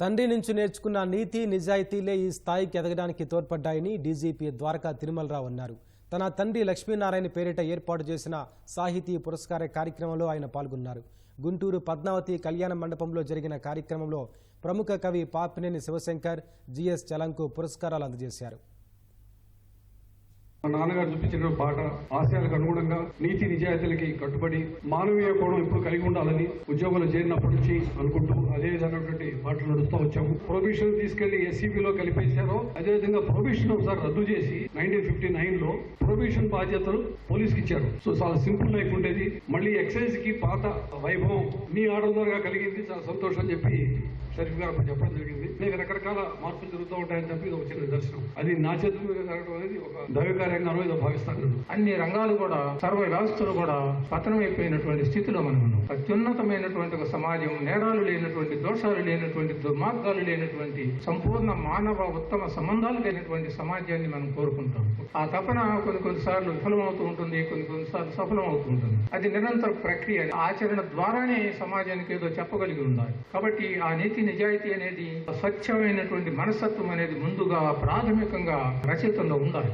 తండ్రి నుంచి నేర్చుకున్న నీతి నిజాయితీలే ఈ స్థాయికి ఎదగడానికి తోడ్పడ్డాయని డీజీపీ ద్వారకా తిరుమలరావు అన్నారు. తన తండ్రి లక్ష్మీనారాయణ పేరిట ఏర్పాటు చేసిన సాహితీ పురస్కార కార్యక్రమంలో ఆయన పాల్గొన్నారు. గుంటూరు పద్మావతి కళ్యాణ మండపంలో జరిగిన కార్యక్రమంలో ప్రముఖ కవి పాపినేని శివశంకర్ జిఎస్ చలంకు పురస్కారాలు అందజేశారు. మా నాన్నగారు చూపించిన బాట ఆశయాలకు అనుగుణంగా నీతి నిజాయితీలకి కట్టుబడి మానవీయ కోణం ఇప్పుడు కలిగి ఉండాలని ఉద్యోగంలో చేరినప్పటి నుంచి అనుకుంటూ అదే విధమైనటువంటి మాటలు నడుస్తూ వచ్చాము. ప్రొబిషన్ తీసుకెళ్ళి ఎస్సీబీలో కలిపేశారో అదేవిధంగా ప్రొబిషన్ ఒకసారి రద్దు చేసి నైన్టీన్ ఫిఫ్టీ నైన్లో ప్రొబిషన్ బాధ్యతలు పోలీస్కి ఇచ్చారు. సో చాలా సింపుల్ లైఫ్ ఉండేది. మళ్ళీ ఎక్సైజ్కి పాత వైభవం మీ ఆర్డర్ ద్వారా కలిగింది. చాలా సంతోషం అని చెప్పి షరీఫ్ గారు చెప్పడం జరిగింది. రకరకాల మార్పులు జరుగుతూ ఉంటాయని చెప్పి ఇది ఒక చిన్న నిదర్శనం. అది నా చేతుల మీద జరగడం అనేది ఒక దైవకార్యంగానో ఏదో భావిస్తాను నేను. అన్ని రంగాలు కూడా సర్వ వ్యవస్థలు కూడా పతనమైపోయినటువంటి స్థితిలో మనం ఉన్నాం. అత్యున్నతమైనటువంటి ఒక సమాజం నేరాలు లేనటువంటి దోషాలు లేనటువంటి దుర్మార్గాలు లేనటువంటి సంపూర్ణ మానవ ఉత్తమ సంబంధాలు లేనటువంటి సమాజాన్ని మనం కోరుకుంటాం. ఆ తపన కొన్ని కొన్నిసార్లు విఫలమవుతూ ఉంటుంది కొన్ని కొన్నిసార్లు సఫలమవుతూ ఉంటుంది. అది నిరంతర ప్రక్రియ ఆచరణ ద్వారానే సమాజానికి ఏదో చెప్పగలిగి ఉండాలి. కాబట్టి ఆ నీతి నిజాయితీ అనేది స్వచ్ఛమైన స్వచ్ఛమైనటువంటి మనస్తత్వం అనేది ముందుగా ప్రాథమికంగా రచయితంలో ఉండాలి.